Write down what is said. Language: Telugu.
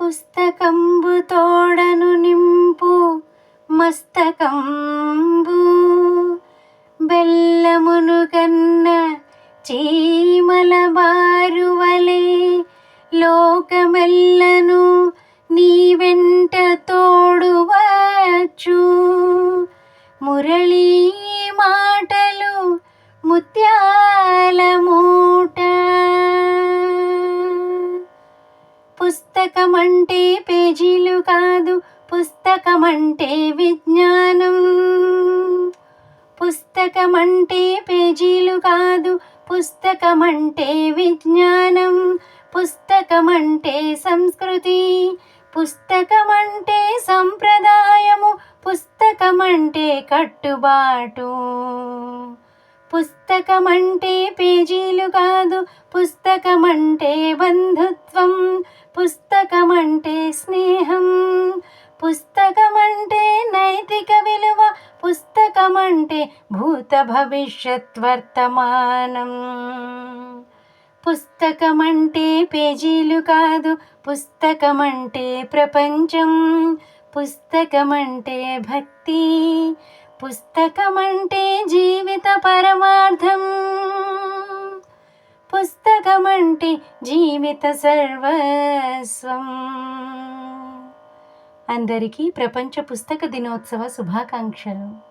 పుస్తకంబు తోడను నింపు మస్తకంబు బెల్లమును కన్న చీమల బారువలే లోకమెల్లను నీ వెంట తోడువచ్చు మురళీ పుస్తకమంటే పేజీలు కాదు పుస్తకమంటే విజ్ఞానం. పుస్తకమంటే పేజీలు కాదు పుస్తకమంటే విజ్ఞానం. పుస్తకమంటే సంస్కృతి పుస్తకమంటే సంప్రదాయము పుస్తకమంటే కట్టుబాటు. పుస్తకమంటే పేజీలు కాదు పుస్తకమంటే బంధుత్వం పుస్తకమంటే స్నేహం పుస్తకమంటే నైతిక విలువ పుస్తకమంటే భూత భవిష్యత్ వర్తమానం. పుస్తకమంటే పేజీలు కాదు పుస్తకమంటే ప్రపంచం పుస్తకమంటే భక్తి పుస్తకమంటే జీవిత పరమార్థం. పుస్తకమంటే జీవిత సర్వస్వం. అందరికీ ప్రపంచ పుస్తక దినోత్సవ శుభాకాంక్షలు.